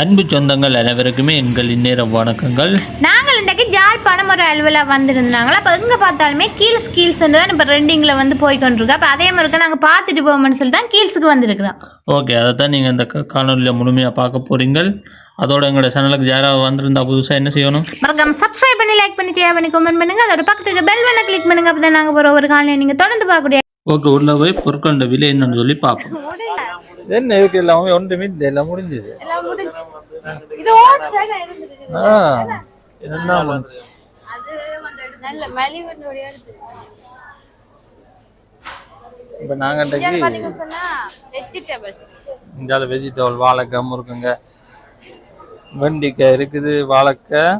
அன்பு சொந்தங்கள் அனைவருக்குமே எங்கள் இந்நேர வணக்கங்கள். நாங்கள் இன்றைக்கு ஜாழ்ப்பாணம் ஒரு அலுவலாக வந்திருந்தாங்களா? அப்போ எங்கே பார்த்தாலுமே கீல்ஸ் கீல்ஸ்ன்னு தான் இப்போ ரெண்டிங்கில் வந்து போய் கொண்டிருக்கோம். அப்போ அதே மாதிரி நாங்கள் பார்த்துட்டு போவோம்னு சொல்லி தான் கீல்ஸுக்கு வந்திருக்கிறோம். ஓகே அதை தான் நீங்கள் இந்த காணொலியில் முழுமையாக பார்க்க போகிறீங்க அதோட எங்களோட சேனலுக்கு யாராவது வந்திருந்தா புதுசாக என்ன செய்யணும்? மறக்காம சப்ஸ்கிரைப் பண்ணி லைக் பண்ணி ஷேர் பண்ணி கமெண்ட் பண்ணுங்க. அதோட பக்கத்துக்கு பெல் பண்ண கிளிக் பண்ணுங்க. அப்போ தான் நாங்கள் போகிற ஒரு காலையை நீங்கள் தொடர்ந்து பார்க்கக்கூடிய ஓகே உள்ள போய் பொருட்களோட விலை என்னன்னு சொல்லி பார்ப்போம். என்ன இருக்கு? எல்லாமே ஒன்றுமே இல்லை. எல்லாம் முடிஞ்சது. இது ஆ. என்ன மலிவனுடைய இப்போ நாங்கள் இந்தியாவில் வெஜிடபிள் வாழைக்காய் முருக்குங்க வெண்டிக்காய் இருக்குது வாழைக்காய்.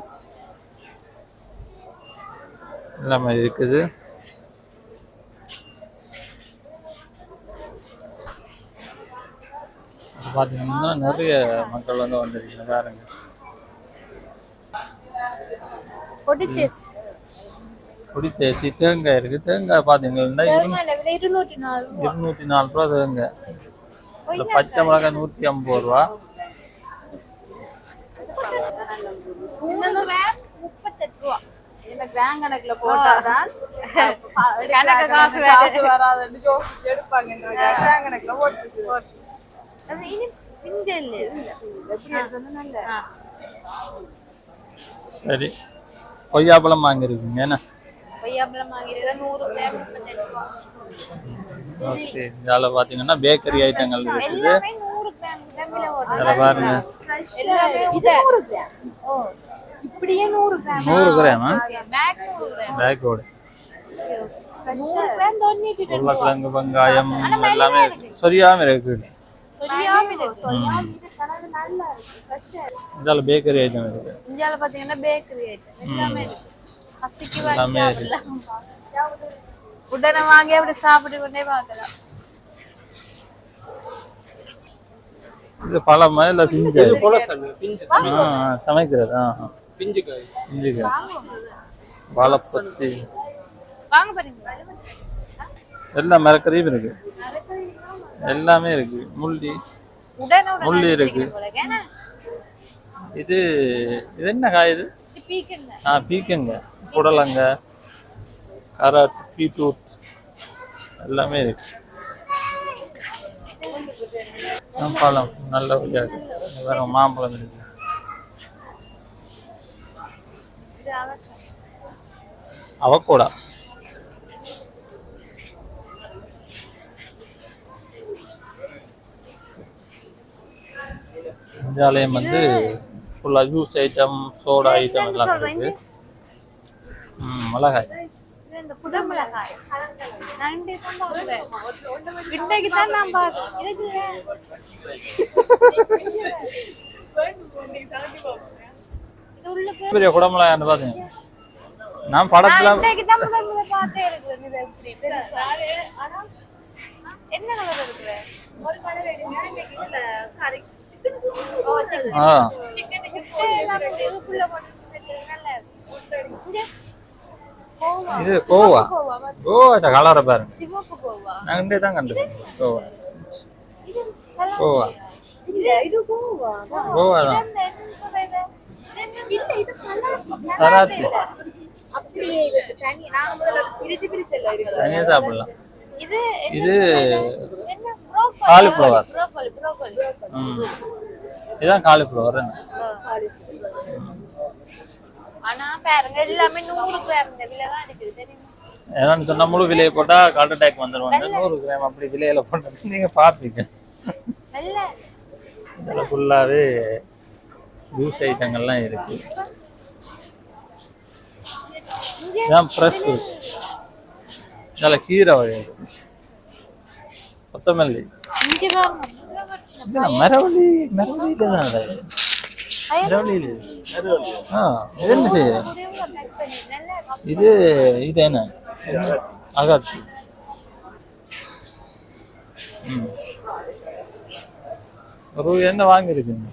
எல்லாமே இருக்குது. பார்த்தீங்கன்னா நிறைய மக்கள் வந்து வந்திருக்கீங்க. பாருங்க. பொடித்தேஸ் குடி தேசி தேங்காய் இருக்கு. தேங்காய் பார்த்தீங்கன்னா இரு- இருநூற்றி நாலு இருநூற்றி நாலு ரூபா தேங்காய். இந்த பச்சை மிளகாய் நூற்றி ஐம்பது ரூபா. முப்பத்தெட்டு ரூபா. இந்த கிராம் கணக்குல போட்டாதான் கணக்கு காசு காசு வராதுன்னு யோசிச்சு எடுப்பாங்க. இந்த கிராம் கணக்குல போட்டு சரி கொய்யாப்பழம் வாங்கியிருக்கீங்க என்ன ஓகே இதால் பார்த்தீங்கன்னா பேக்கரி ஐட்டங்கள் இருக்குது அதில் பாருங்க எல்லாமே இது நூறு கிராம் ஓ இப்படியே நூறு கிராம் நூறு கிராமா பேக் நூறு கிராம் பேக்கோடு உருளைக்கிழங்கு வெங்காயம் எல்லாமே சரியாம இருக்குது இருக்கு. இருக்கு. இதால் பேக்கரி ஐட்டம் இருக்குது இந்தியாவில் பார்த்தீங்கன்னா பேக்கரி ஐட்டம் எல்லாமே இருக்கு. பசிக்கு எல்லாமே உடனே வாங்கி அப்படி சாப்பிட்டு கொண்டே பார்க்கலாம் இது பழமா இல்லை பிஞ்சு? ஆ ஆ, சமைக்கிறது. வாழைப்பத்தி வாங்க. பாருங்க. எல்லா மரக்கறியும் இருக்கு. எல்லாமே இருக்கு. முள்ளி. முள்ளி இருக்கு. இது இது என்ன காய் இது? ஆ பீக்கங்க. புடலங்க கரட் பீட்ரூட் எல்லாமே இருக்கு. பழம். நல்ல இருக்கு. வேற மாம்பழம் இருக்கு. அவக்கூடா. இந்தியாலயம் வந்து ஃபுல்லாக ஜூஸ் ஐட்டம் சோடா ஐட்டம் எல்லாம் இருக்கு ம் மிளகாய். பெரிய குடமிளகாய்னு பார்த்தீங்க நான் படத்துல இன்றைக்கு தான் முதல் கோவா இது கோவா. கோவா இந்த கலரை பாருங்க. சிவப்பு கோவா நான் இங்கே தான் கண்டுபிடிச்சேன். கோவா. கோவா. இது கோவா கோவா தான். இந்த என்ன சொல்றது இல்ல இது சலாட் சராத்தி அப்படியே இருக்கு தனி நாங்க முதல்ல பிரிச்சு பிரிச்சல்ல இருக்கு தனியாக சாப்பிடலாம் இது இது இதுதான் காலிஃப்ளவர் ஆனா பாருங்க எல்லாமே நூறு கிராம் தெரியுமா? ஏன்னு சொன்னா முழு விலையை போட்டா ஹார்ட் அட்டாக் வந்துடுவாங்க நூறு கிராம் அப்படி விலையில போட்டு நீங்க பார்ப்பீங்க நல்ல இதில் ஃபுல்லாகவே ஜூஸ் ஐட்டங்கள்லாம் இருக்கு. இதான் ஃப்ரெஷ் ஜூஸ் இதில் கீரை வகை. கொத்தமல்லி. மரவள்ளி மரவள்ளி தான் அது. மரவள்ளி இது. ஆ இது என்ன செய்ய இது இது என்ன? என்ன? அகத்தி ஒரு என்ன வாங்கியிருக்கீங்க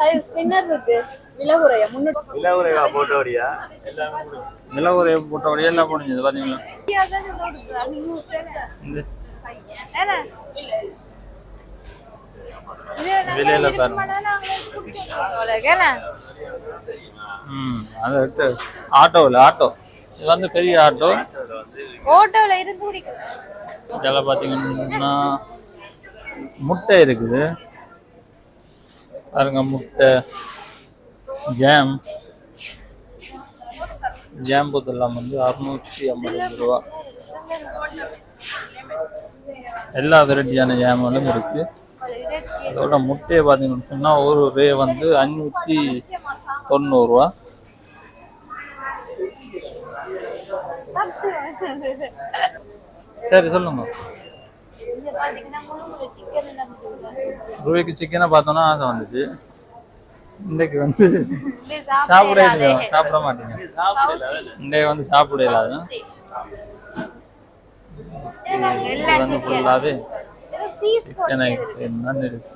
அது ஸ்பின்னர் இருக்கு. விலை குறைய முன்னூத்தி இளவுரையா போட்டோடியா நிலவுரையை போட்டபடியே எல்லாம் முடிஞ்சது பார்த்தீங்களா இந்த வெளியில ம் அது ஆட்டோவில் ஆட்டோ. இது வந்து பெரிய ஆட்டோ. ஓட்டோல இருந்து இதெல்லாம் பார்த்தீங்கன்னா முட்டை இருக்குது. பாருங்க முட்டை. ஜாம். ஜாம் புத்தெல்லாம் வந்து அறுநூற்றி ஐம்பது ரூபா. எல்லா வெரைட்டியான ஜாமுகளும் இருக்கு. அதோட முட்டையை பார்த்தீங்கன்னு சொன்னால் ஒரு ரே வந்து அஞ்சூற்றி தொண்ணூறுரூவா சரி சொல்லுங்க. ரூபாய்க்கு சிக்கனை பார்த்தோன்னா ஆசை வந்துச்சு. இன்றைக்கு வந்து சாப்பிட சாப்பிட மாட்டீங்க. இன்றைக்கு வந்து சாப்பிட இல்லாத. வந்து ஃபுல்லாகவே சிக்கன் தான் இருக்கு. எல்லாமே இருக்கு.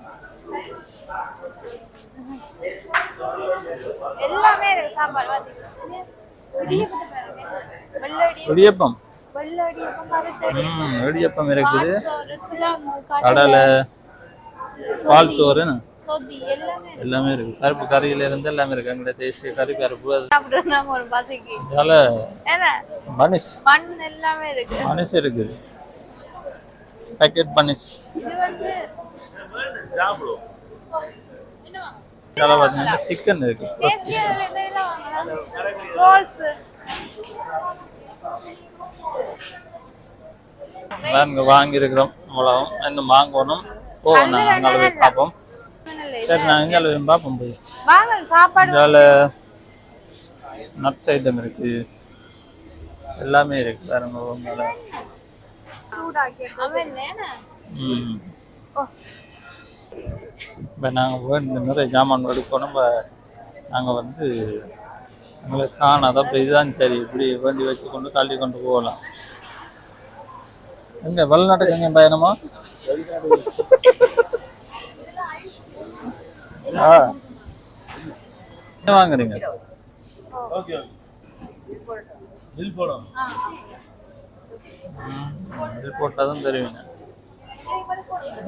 இருக்குது. கடலை பால் சோறு எல்லாமே இருக்கு. எல்லாமே கருப்பு கறியில இருந்து எல்லாமே இருக்கு. எங்கள்ட்ட தேசிய கறி கருப்பு ஏன்னா பனிஷ் எல்லாமே பனிஷ் இருக்குது. பேக்கெட் பனிஷ் இது வந்து இதால பார்த்தீங்கன்னா சிக்கன் இருக்கு நாங்கள் வாங்கியிருக்கிறோம் அவ்வளவும் இன்னும் வாங்கணும். போவோம் நாங்கள் போய் பார்ப்போம். சரி நான் இங்கே போய் பார்ப்போம் போய். இதால நட்ஸ் ஐட்டம் இருக்கு. எல்லாமே இருக்கு பாருங்க உங்களால சூடாக்கி அவன் என்ன ம் ஓ இப்போ நாங்கள் வேண்டிய நிறைய ஜாமான் எடுக்கணும். நம்ம நாங்கள் வந்து எங்களுக்கு காணாத அப்போ இதுதான் சரி. இப்படி வேண்டி வச்சு கொண்டு தள்ளி கொண்டு போகலாம். எங்க வெளிநாட்டுக்கு எங்க பயணமா? ஆ. என்ன வாங்குறீங்க. பில் போட்டால் தான் தருவீங்க.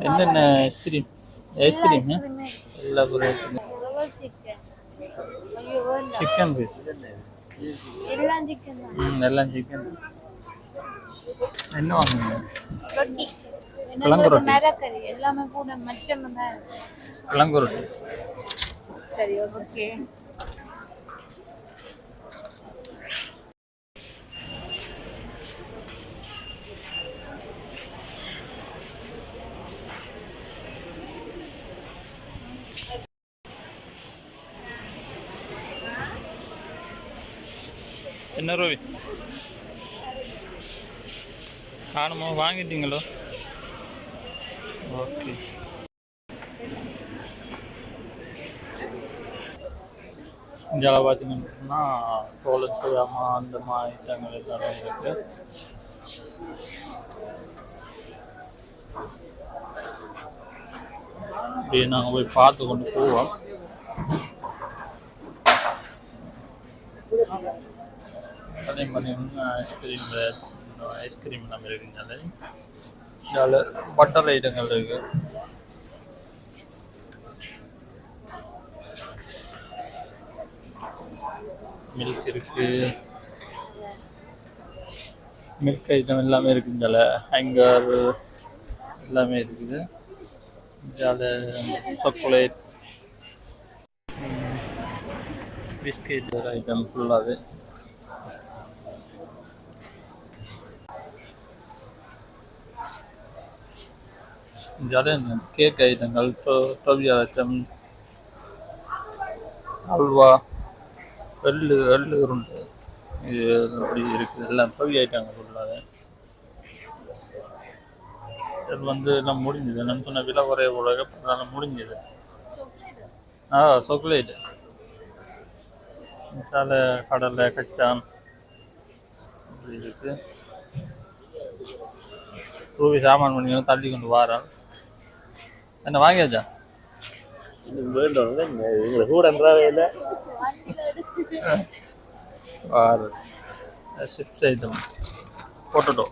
என்னென்ன ஐஸ்கிரீம்? ஐஸ்கிரீம் எல்லா பொருளும் சிக்கன் எல்லாம் சிக்கன் என்ன வாங்குங்க கிழங்கு ரொட்டி. எல்லாமே கூட மச்சம் தான். கிழங்கு ரொட்டி. சரி ஓகே என்ன ரவி? காணுமா? வாங்கிட்டீங்களோ? ஓகே. இந்தியாவில் பார்த்தீங்கன்னா சோளம் சுயாமா அந்த மாதிரி ஐட்டங்கள் எல்லாமே இருக்கு. அப்படியே நாங்கள் போய் பார்த்து கொண்டு போவோம். அதே மாதிரி ஐஸ்கிரீம் ஐஸ்கிரீம் நம்ம இருக்குனால இதில் பட்டர் ஐட்டங்கள் இருக்கு. மில்க் இருக்கு. மில்க் ஐட்டம் எல்லாமே இருக்கு இதில் ஹேங்கர் எல்லாமே இருக்குது. இதில் சாக்லேட் பிஸ்கெட் ஐட்டம் ஃபுல்லாகவே ஜடன் கேக் ஐட்டங்கள் ஸ்ட்ராபெரி ஐட்டம் அல்வா வெள்ளு வெள்ளு உருண்டு இது அப்படி இருக்குது எல்லாம் ஸ்ட்ராபெரி ஐட்டங்கள் ஃபுல்லாக இது வந்து எல்லாம் முடிஞ்சது நம்ம சொன்ன விலை குறைய உலக அதெல்லாம் முடிஞ்சது ஆ சாக்லேட் மிசால கடலை கச்சான் அப்படி இருக்கு ரூபி சாமான் பண்ணி தள்ளி கொண்டு வாரான் என்ன வாங்கியாச்சா? சிப்ஸ் ஐட்டம் பொட்டட்டோ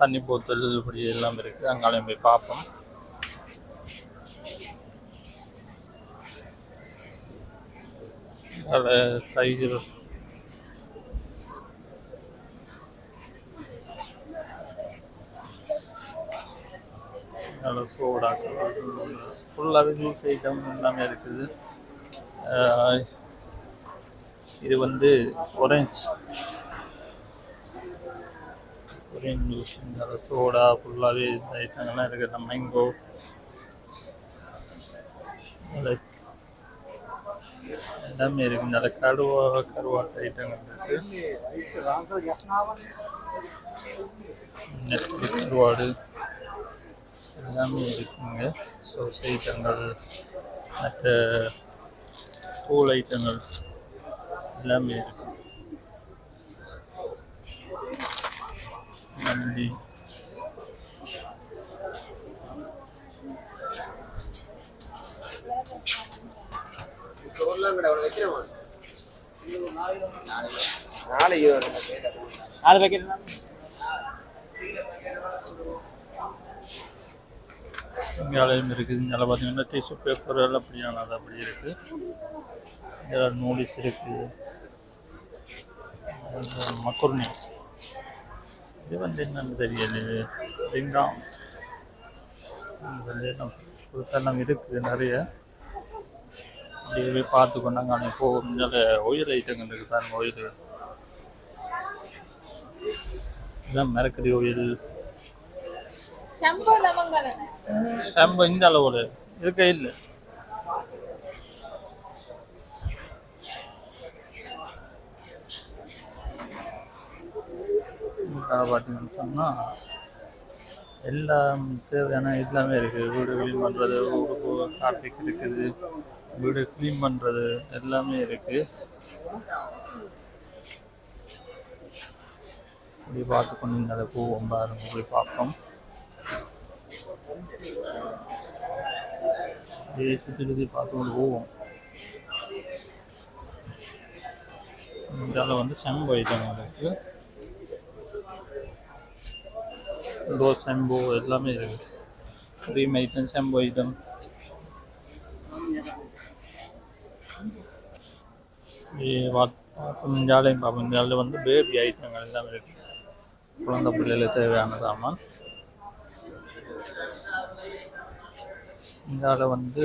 தண்ணி போத்தல் இப்படி எல்லாம் இருக்குது அங்காலையும் போய் பார்ப்போம். தயிர் நல்ல சோடா ஃபுல்லாகவே ஜூஸ் ஐட்டம் எல்லாமே இருக்குது. இது வந்து ஒரேஞ்ச் ஒரேஞ்ச் ஜூஸ் நல்ல சோடா ஃபுல்லாகவே இந்த ஐட்டங்கள்லாம் இருக்குது. மேங்கோ நல்ல எல்லாமே இருக்கு நல்ல கருவா கருவாட்டு ஐட்டங்கள் இருக்கு நெக்ஸ்ட் கருவாடு எல்லாமே இருக்குங்க. சோஸ் ஐட்டங்கள் மற்ற தூள் ஐட்டங்கள் எல்லாமே இருக்கு. நன்றி. நாலு பேக்கெட் இங்காலையும் இருக்குது. இங்கே பார்த்தீங்கன்னா டிஷ்யூ பேப்பர் எல்லாம் அப்படியானது அப்படி இருக்குது இதில் நூடில்ஸ் இருக்குது மக்குர்னி இது வந்து என்னன்னு தெரியல. இது எல்லாம் புதுசெல்லாம் இருக்குது நிறைய. அப்படியே பார்த்து கொண்டாங்க ஆனால் இப்போ நல்ல ஒயில் ஐட்டங்கள் இருக்குது பாருங்க ஒயில் இதான் மிரக்கடி ஒயில் செம்ப இந்த அளவோட. இருக்க இல்லை. பார்த்தீங்கன்னு சொன்னால் எல்லாம் தேவையான எல்லாமே இருக்குது வீடு க்ளீன் பண்ணுறது வீடு கார்த்திக் இருக்குது. வீடு க்ளீன் பண்ணுறது எல்லாமே இருக்குது இப்படி பார்த்து கொண்டு அதை போவோம் பாருங்க போய் பார்ப்போம். அப்படியே சுற்றி சுற்றி பார்த்து கொண்டு போவோம். இதால் வந்து செம்பு ஐட்டம் இருக்கு. டோ செம்பு எல்லாமே இருக்கு. க்ரீம் ஐட்டம் செம்பு ஐட்டம் பார்ப்போம். ஜாலையும் பார்ப்போம். இந்த ஜாலில் வந்து பேபி ஐட்டங்கள் எல்லாமே இருக்கு. குழந்தை பிள்ளைகளுக்கு தேவையான சாமான் இதால் வந்து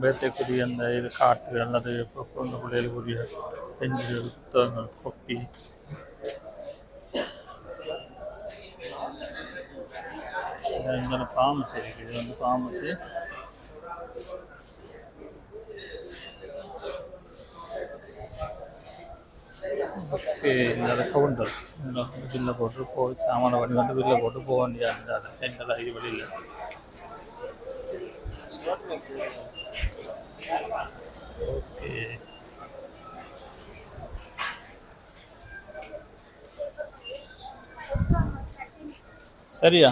வேட்டைக்குரிய அந்த இது காட்டு அல்லது குழந்தை பிள்ளைகளுக்குரிய பெஞ்சுகள் புத்தகங்கள் கொப்பி இந்த ஃபார்மசி இருக்குது இது வந்து ஃபார்மசி ஓகே இந்த கவுண்டர் பில்லை போட்டு போய் சாமான பண்ணி வந்து பில்லை போட்டு போக வேண்டிய அந்த சென்டர் இது வெளியில் ஓகே சரியா?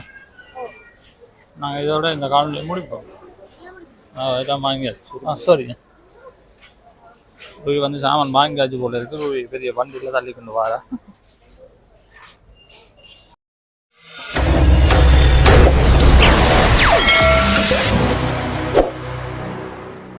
நாங்கள் இதோட இந்த காலனியை முடிப்போம். ஆ இதான் வாங்கியாச்சு. ஆ சரிங்க ரூபி வந்து சாமான் வாங்கியாச்சு போல இருக்கு. ரூபி பெரிய வண்டியில் தள்ளி கொண்டு வாரா.